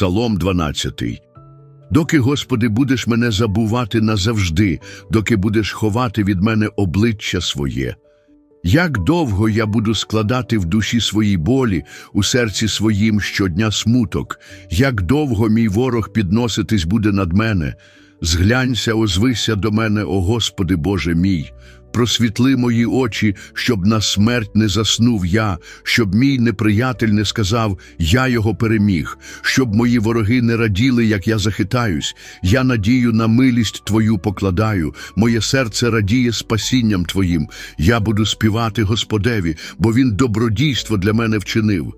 Псалом 12. Доки, Господи, будеш мене забувати назавжди, доки будеш ховати від мене обличчя своє. Як довго я буду складати в душі свої болі, у серці своїм щодня смуток, як довго мій ворог підноситись буде над мене. Зглянься, озвися до мене, о Господи Боже мій, просвітли мої очі, щоб на смерть не заснув я, щоб мій неприятель не сказав, я його переміг, щоб мої вороги не раділи, як я захитаюсь. Я надію на милість Твою покладаю, моє серце радіє спасінням Твоїм. Я буду співати Господеві, бо Він добродійство для мене вчинив.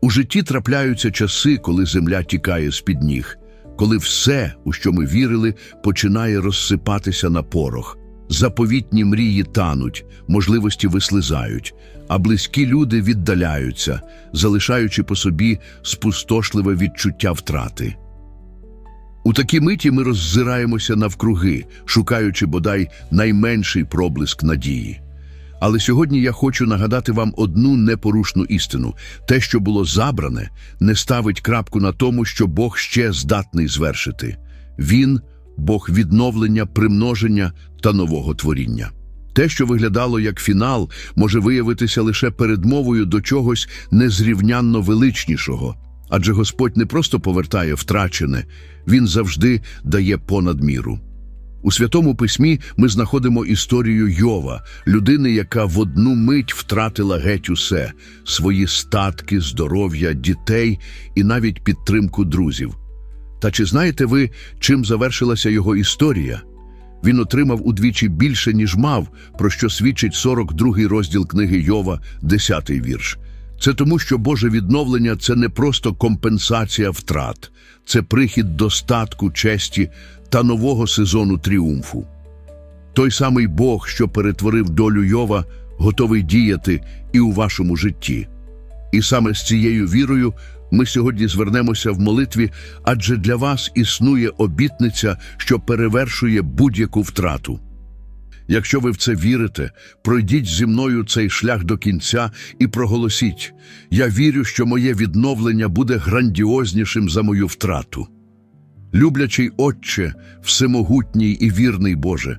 У житті трапляються часи, коли земля тікає з-під ніг, коли все, у що ми вірили, починає розсипатися на порох. Заповітні мрії тануть, можливості вислизають, а близькі люди віддаляються, залишаючи по собі спустошливе відчуття втрати. У такій миті ми роззираємося навкруги, шукаючи бодай найменший проблиск надії. Але сьогодні я хочу нагадати вам одну непорушну істину: те, що було забране, не ставить крапку на тому, що Бог ще здатний звершити. Він Бог відновлення, примноження та нового творіння. Те, що виглядало як фінал, може виявитися лише передмовою до чогось незрівнянно величнішого. Адже Господь не просто повертає втрачене, Він завжди дає понад міру. У Святому Письмі ми знаходимо історію Йова, людини, яка в одну мить втратила геть усе свої статки, здоров'я, дітей і навіть підтримку друзів. Та чи знаєте ви, чим завершилася його історія? Він отримав удвічі більше, ніж мав, про що свідчить 42-й розділ книги Йова, 10-й вірш. Це тому, що Боже відновлення це не просто компенсація втрат, це прихід достатку, честі та нового сезону тріумфу. Той самий Бог, що перетворив долю Йова, готовий діяти і у вашому житті. І саме з цією вірою ми сьогодні звернемося в молитві, адже для вас існує обітниця, що перевершує будь-яку втрату. Якщо ви в це вірите, пройдіть зі мною цей шлях до кінця і проголосіть: Я вірю, що моє відновлення буде грандіознішим за мою втрату. Люблячий Отче, всемогутній і вірний Боже,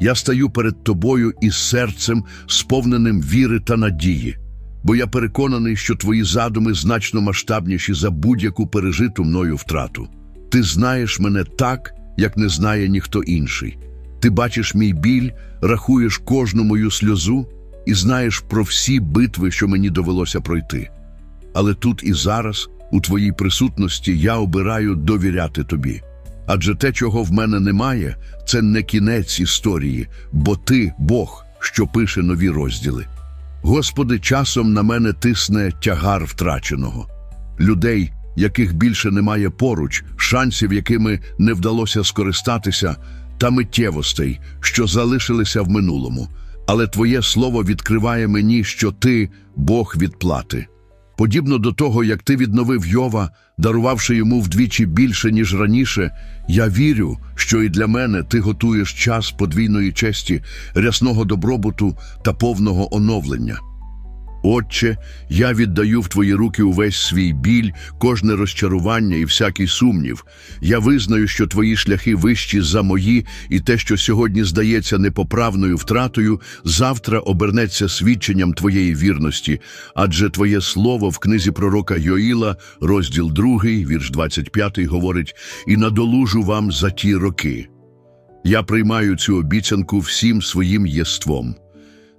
я стаю перед Тобою із серцем, сповненим віри та надії, бо я переконаний, що Твої задуми значно масштабніші за будь-яку пережиту мною втрату. Ти знаєш мене так, як не знає ніхто інший. Ти бачиш мій біль, рахуєш кожну мою сльозу і знаєш про всі битви, що мені довелося пройти. Але тут і зараз, у твоїй присутності, я обираю довіряти тобі. Адже те, чого в мене немає, це не кінець історії, бо ти Бог, що пише нові розділи. Господи, часом на мене тисне тягар втраченого, людей, яких більше немає поруч, шансів, якими не вдалося скористатися, та миттєвостей, що залишилися в минулому. Але Твоє слово відкриває мені, що Ти Бог відплати. Подібно до того, як ти відновив Йова, дарувавши йому вдвічі більше, ніж раніше, я вірю, що і для мене ти готуєш час подвійної честі, рясного добробуту та повного оновлення. Отче, я віддаю в твої руки увесь свій біль, кожне розчарування і всякий сумнів. Я визнаю, що твої шляхи вищі за мої, і те, що сьогодні здається непоправною втратою, завтра обернеться свідченням твоєї вірності, адже твоє слово в книзі пророка Йоїла, розділ 2, вірш 25, говорить: і надолужу вам за ті роки. Я приймаю цю обіцянку всім своїм єством.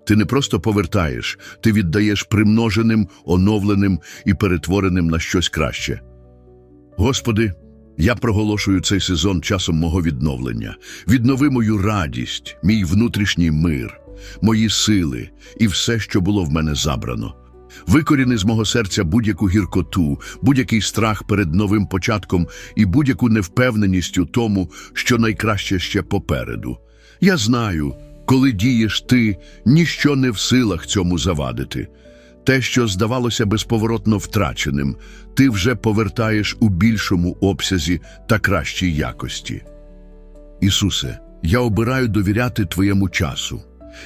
Ти не просто повертаєш, ти віддаєш примноженим, оновленим і перетвореним на щось краще. Господи, я проголошую цей сезон часом мого відновлення. Віднови мою радість, мій внутрішній мир, мої сили і все, що було в мене забрано. Викоріни з мого серця будь-яку гіркоту, будь-який страх перед новим початком і будь-яку невпевненість у тому, що найкраще ще попереду. Я знаю, коли дієш ти, ніщо не в силах цьому завадити. Те, що здавалося безповоротно втраченим, ти вже повертаєш у більшому обсязі та кращій якості. Ісусе, я обираю довіряти Твоєму часу.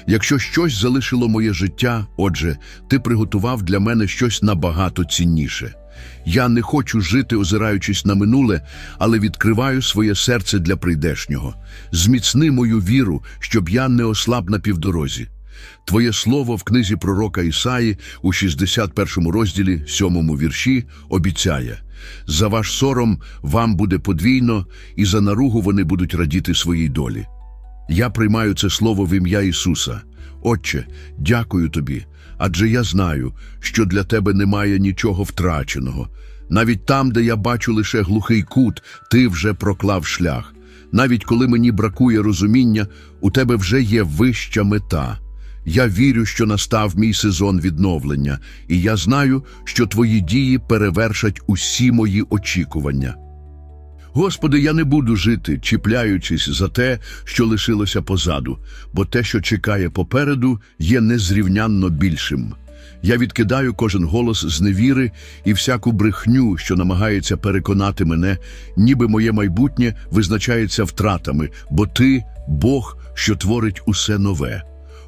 Якщо щось залишило моє життя, отже, ти приготував для мене щось набагато цінніше. Я не хочу жити, озираючись на минуле, але відкриваю своє серце для прийдешнього. Зміцни мою віру, щоб я не ослаб на півдорозі. Твоє слово в книзі пророка Ісаї у 61 розділі, 7 вірші, обіцяє «За ваш сором вам буде подвійно, і за наругу вони будуть радіти своїй долі». Я приймаю це слово в ім'я Ісуса. Отче, дякую тобі, адже я знаю, що для тебе немає нічого втраченого. Навіть там, де я бачу лише глухий кут, ти вже проклав шлях. Навіть коли мені бракує розуміння, у тебе вже є вища мета. Я вірю, що настав мій сезон відновлення, і я знаю, що твої дії перевершать усі мої очікування. Господи, я не буду жити, чіпляючись за те, що лишилося позаду, бо те, що чекає попереду, є незрівнянно більшим. Я відкидаю кожен голос з невіри і всяку брехню, що намагається переконати мене, ніби моє майбутнє визначається втратами, бо ти Бог, що творить усе нове.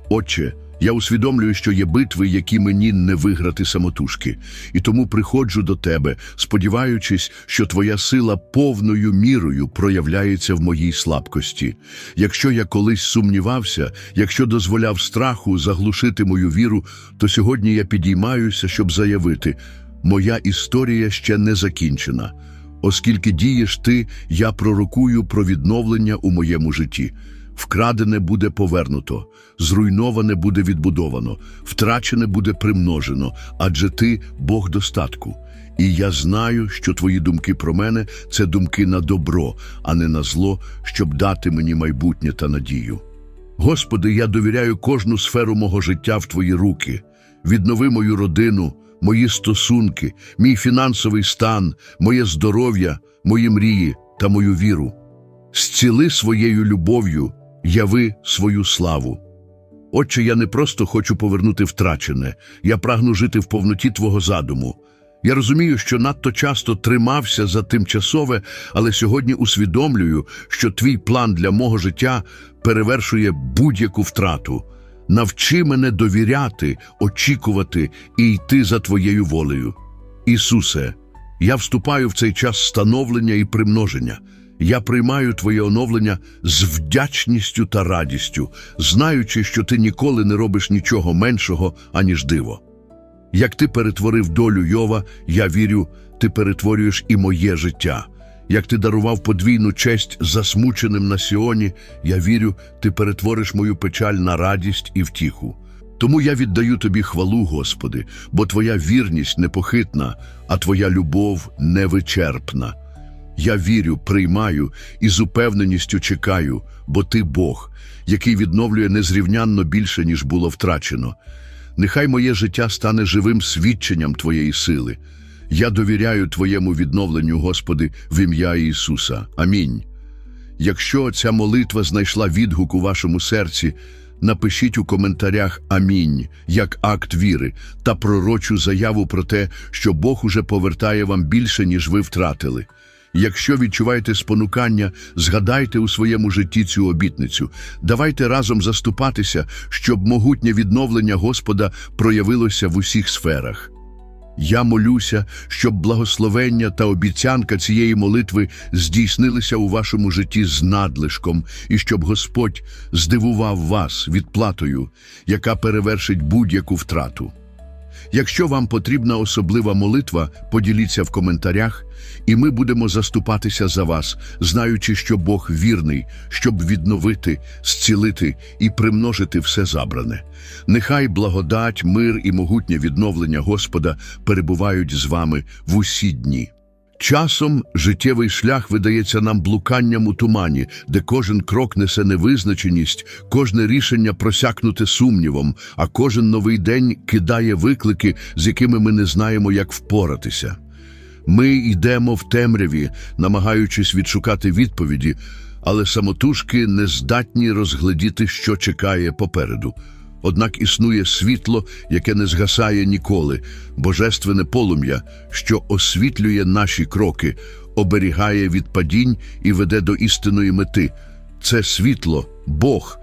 Отче, я усвідомлюю, що є битви, які мені не виграти самотужки, і тому приходжу до тебе, сподіваючись, що твоя сила повною мірою проявляється в моїй слабкості. Якщо я колись сумнівався, якщо дозволяв страху заглушити мою віру, то сьогодні я підіймаюся, щоб заявити: моя історія ще не закінчена. Оскільки дієш ти, я пророкую про відновлення у моєму житті. Вкрадене буде повернуто, зруйноване буде відбудовано, втрачене буде примножено, адже ти Бог достатку. І я знаю, що твої думки про мене це думки на добро, а не на зло, щоб дати мені майбутнє та надію. Господи, я довіряю кожну сферу мого життя в Твої руки. Віднови мою родину, мої стосунки, мій фінансовий стан, моє здоров'я, мої мрії та мою віру. Зціли своєю любов'ю, яви свою славу. Отче, я не просто хочу повернути втрачене, я прагну жити в повноті Твого задуму. Я розумію, що надто часто тримався за тимчасове, але сьогодні усвідомлюю, що твій план для мого життя перевершує будь-яку втрату. Навчи мене довіряти, очікувати і йти за Твоєю волею. Ісусе, я вступаю в цей час становлення і примноження. Я приймаю Твоє оновлення з вдячністю та радістю, знаючи, що Ти ніколи не робиш нічого меншого, аніж диво. Як ти перетворив долю Йова, я вірю, ти перетворюєш і моє життя. Як ти дарував подвійну честь засмученим на Сіоні, я вірю, ти перетвориш мою печаль на радість і втіху. Тому я віддаю тобі хвалу, Господи, бо твоя вірність непохитна, а твоя любов невичерпна. Я вірю, приймаю і з упевненістю чекаю, бо ти Бог, який відновлює незрівнянно більше, ніж було втрачено. Нехай моє життя стане живим свідченням Твоєї сили. Я довіряю Твоєму відновленню, Господи, в ім'я Ісуса. Амінь. Якщо ця молитва знайшла відгук у вашому серці, напишіть у коментарях Амінь як акт віри та пророчу заяву про те, що Бог уже повертає вам більше, ніж ви втратили. Якщо відчуваєте спонукання, згадайте у своєму житті цю обітницю. Давайте разом заступатися, щоб могутнє відновлення Господа проявилося в усіх сферах. Я молюся, щоб благословення та обіцянка цієї молитви здійснилися у вашому житті з надлишком, і щоб Господь здивував вас відплатою, яка перевершить будь-яку втрату. Якщо вам потрібна особлива молитва, поділіться в коментарях, і ми будемо заступатися за вас, знаючи, що Бог вірний, щоб відновити, зцілити і примножити все забране. Нехай благодать, мир і могутнє відновлення Господа перебувають з вами в усі дні. Часом життєвий шлях видається нам блуканням у тумані, де кожен крок несе невизначеність, кожне рішення просякнуте сумнівом, а кожен новий день кидає виклики, з якими ми не знаємо, як впоратися. Ми йдемо в темряві, намагаючись відшукати відповіді, але самотужки не здатні розглядіти, що чекає попереду. Однак існує світло, яке не згасає ніколи, божественне полум'я, що освітлює наші кроки, оберігає від падінь і веде до істинної мети. Це світло, Бог.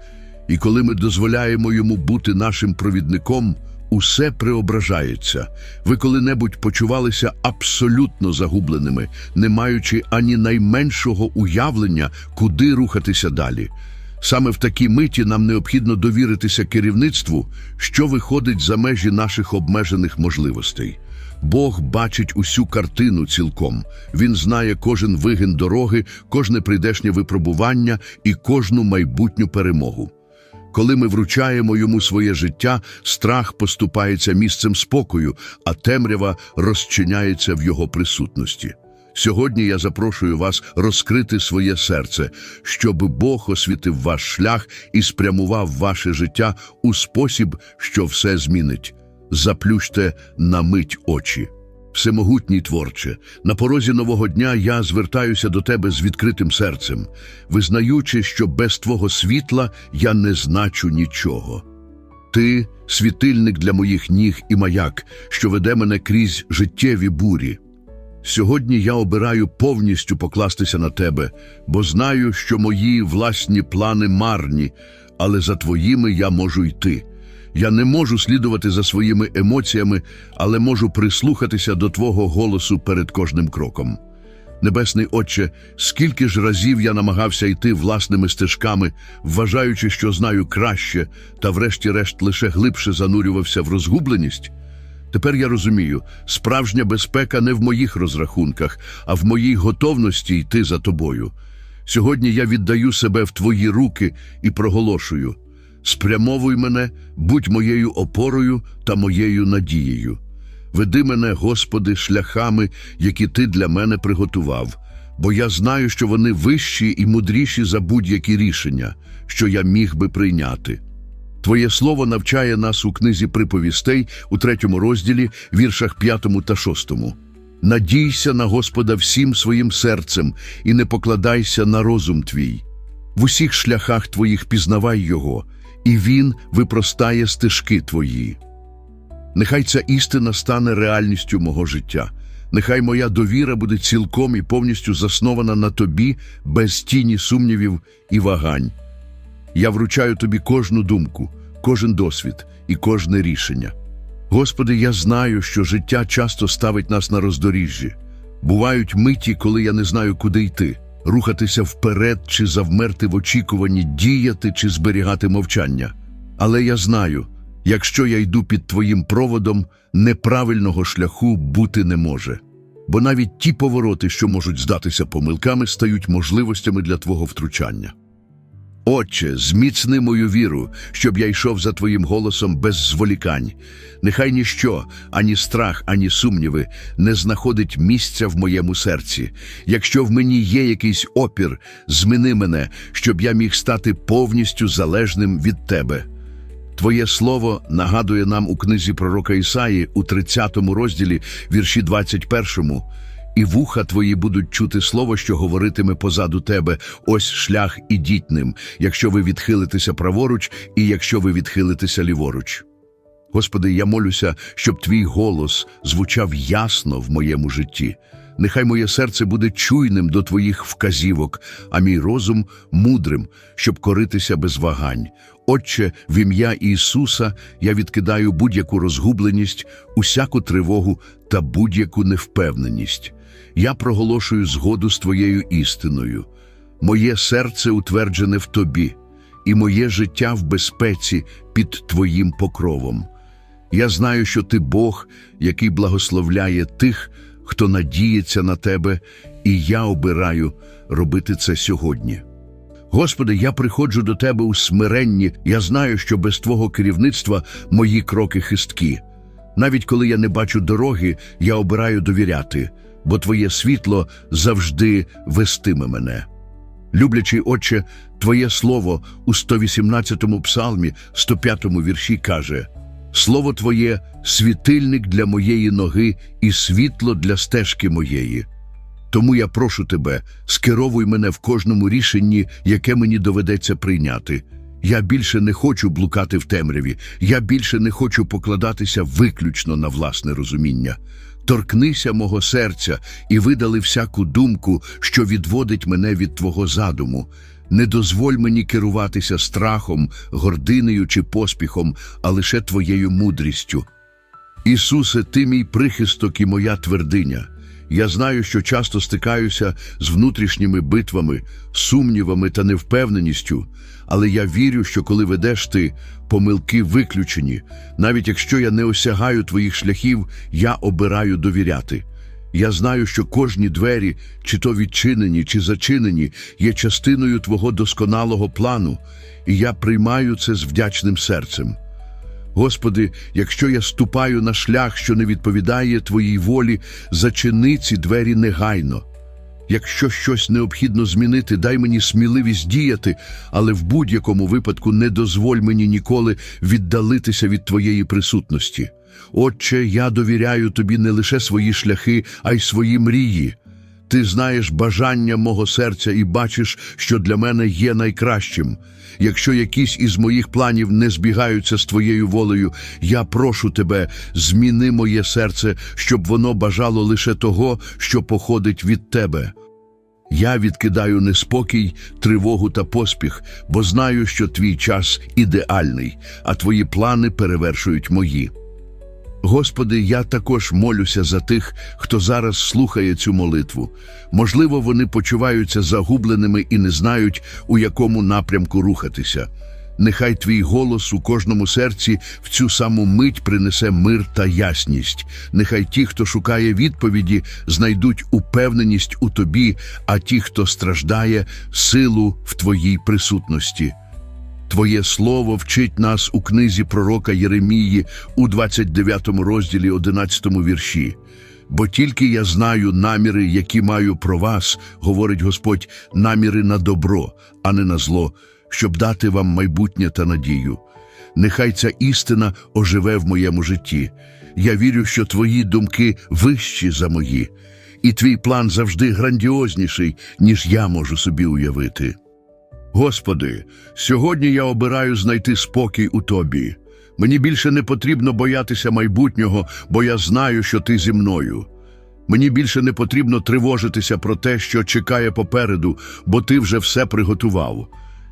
І коли ми дозволяємо йому бути нашим провідником, усе преображається. Ви коли-небудь почувалися абсолютно загубленими, не маючи ані найменшого уявлення, куди рухатися далі. Саме в такій миті нам необхідно довіритися керівництву, що виходить за межі наших обмежених можливостей. Бог бачить усю картину цілком. Він знає кожен вигин дороги, кожне прийдешнє випробування і кожну майбутню перемогу. Коли ми вручаємо йому своє життя, страх поступається місцем спокою, а темрява розчиняється в його присутності. Сьогодні я запрошую вас розкрити своє серце, щоб Бог освітив ваш шлях і спрямував ваше життя у спосіб, що все змінить. Заплющте на мить очі. Всемогутній творче, на порозі нового дня я звертаюся до тебе з відкритим серцем, визнаючи, що без твого світла я не значу нічого. Ти світильник для моїх ніг і маяк, що веде мене крізь життєві бурі. Сьогодні я обираю повністю покластися на тебе, бо знаю, що мої власні плани марні, але за твоїми я можу йти. Я не можу слідувати за своїми емоціями, але можу прислухатися до Твого голосу перед кожним кроком. Небесний Отче, скільки ж разів я намагався йти власними стежками, вважаючи, що знаю краще, та врешті-решт лише глибше занурювався в розгубленість. Тепер я розумію, справжня безпека не в моїх розрахунках, а в моїй готовності йти за тобою. Сьогодні я віддаю себе в твої руки і проголошую: спрямовуй мене, будь моєю опорою та моєю надією. Веди мене, Господи, шляхами, які ти для мене приготував, бо я знаю, що вони вищі і мудріші за будь-які рішення, що я міг би прийняти. Твоє слово навчає нас у книзі приповістей у третьому розділі, віршах п'ятому та шостому. Надійся на Господа всім своїм серцем і не покладайся на розум твій. В усіх шляхах твоїх пізнавай Його, і Він випростає стежки твої. Нехай ця істина стане реальністю мого життя. Нехай моя довіра буде цілком і повністю заснована на тобі, без тіні сумнівів і вагань. Я вручаю тобі кожну думку, кожен досвід і кожне рішення. Господи, я знаю, що життя часто ставить нас на роздоріжжі. Бувають миті, коли я не знаю, куди йти, рухатися вперед чи завмерти в очікуванні, діяти чи зберігати мовчання. Але я знаю, якщо я йду під Твоїм проводом, неправильного шляху бути не може. Бо навіть ті повороти, що можуть здатися помилками, стають можливостями для Твого втручання. Отче, зміцни мою віру, щоб я йшов за Твоїм голосом без зволікань. Нехай ніщо, ані страх, ані сумніви не знаходить місця в моєму серці. Якщо в мені є якийсь опір, змини мене, щоб я міг стати повністю залежним від Тебе. Твоє слово нагадує нам у книзі пророка Ісаї у 30 розділі, вірші 21 і вуха твої будуть чути слово, що говоритиме позаду тебе. Ось шлях ідіть ним, якщо ви відхилитеся праворуч, і якщо ви відхилитеся ліворуч. Господи, я молюся, щоб твій голос звучав ясно в моєму житті. Нехай моє серце буде чуйним до твоїх вказівок, а мій розум мудрим, щоб коритися без вагань. Отче, в ім'я Ісуса я відкидаю будь-яку розгубленість, усяку тривогу та будь-яку невпевненість. Я проголошую згоду з Твоєю істиною. Моє серце утверджене в Тобі, і моє життя в безпеці під Твоїм покровом. Я знаю, що Ти Бог, який благословляє тих, хто надіється на Тебе, і я обираю робити це сьогодні. Господи, я приходжу до Тебе у смиренні, я знаю, що без Твого керівництва мої кроки хисткі. Навіть коли я не бачу дороги, я обираю довіряти, бо Твоє світло завжди вестиме мене. Люблячий Отче, Твоє слово у 118-му псалмі, 105-му вірші каже Слово Твоє світильник для моєї ноги і світло для стежки моєї. Тому я прошу тебе, скеровуй мене в кожному рішенні, яке мені доведеться прийняти. Я більше не хочу блукати в темряві, я більше не хочу покладатися виключно на власне розуміння. Торкнися мого серця і видали всяку думку, що відводить мене від Твого задуму. Не дозволь мені керуватися страхом, гординею чи поспіхом, а лише твоєю мудрістю. Ісусе, ти мій прихисток і моя твердиня. Я знаю, що часто стикаюся з внутрішніми битвами, сумнівами та невпевненістю, але я вірю, що коли ведеш ти, помилки виключені. Навіть якщо я не осягаю твоїх шляхів, я обираю довіряти. Я знаю, що кожні двері, чи то відчинені, чи зачинені, є частиною твого досконалого плану, і я приймаю це з вдячним серцем. Господи, якщо я ступаю на шлях, що не відповідає Твоїй волі, зачини ці двері негайно. Якщо щось необхідно змінити, дай мені сміливість діяти, але в будь-якому випадку не дозволь мені ніколи віддалитися від Твоєї присутності. Отче, я довіряю Тобі не лише свої шляхи, а й свої мрії. Ти знаєш бажання мого серця і бачиш, що для мене є найкращим. Якщо якісь із моїх планів не збігаються з твоєю волею, я прошу тебе, зміни моє серце, щоб воно бажало лише того, що походить від тебе. Я відкидаю неспокій, тривогу та поспіх, бо знаю, що твій час ідеальний, а твої плани перевершують мої. Господи, я також молюся за тих, хто зараз слухає цю молитву. Можливо, вони почуваються загубленими і не знають, у якому напрямку рухатися. Нехай твій голос у кожному серці в цю саму мить принесе мир та ясність. Нехай ті, хто шукає відповіді, знайдуть упевненість у тобі, а ті, хто страждає, силу в твоїй присутності. Твоє слово вчить нас у книзі пророка Єремії у 29 розділі 11 вірші. Бо тільки я знаю наміри, які маю про вас, говорить Господь, наміри на добро, а не на зло, щоб дати вам майбутнє та надію. Нехай ця істина оживе в моєму житті. Я вірю, що твої думки вищі за мої, і твій план завжди грандіозніший, ніж я можу собі уявити. Господи, сьогодні я обираю знайти спокій у Тобі. Мені більше не потрібно боятися майбутнього, бо я знаю, що Ти зі мною. Мені більше не потрібно тривожитися про те, що чекає попереду, бо Ти вже все приготував.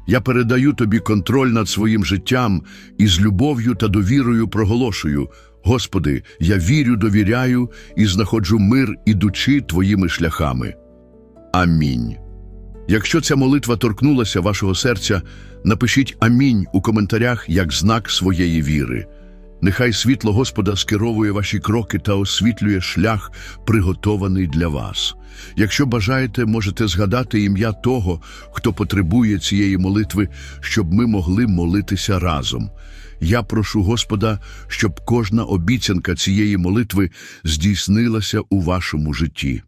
Я передаю Тобі контроль над своїм життям і з любов'ю та довірою проголошую. Господи, я вірю, довіряю і знаходжу мир, ідучи Твоїми шляхами. Амінь. Якщо ця молитва торкнулася вашого серця, напишіть амінь у коментарях як знак своєї віри. Нехай світло Господа скеровує ваші кроки та освітлює шлях, приготований для вас. Якщо бажаєте, можете згадати ім'я того, хто потребує цієї молитви, щоб ми могли молитися разом. Я прошу Господа, щоб кожна обіцянка цієї молитви здійснилася у вашому житті.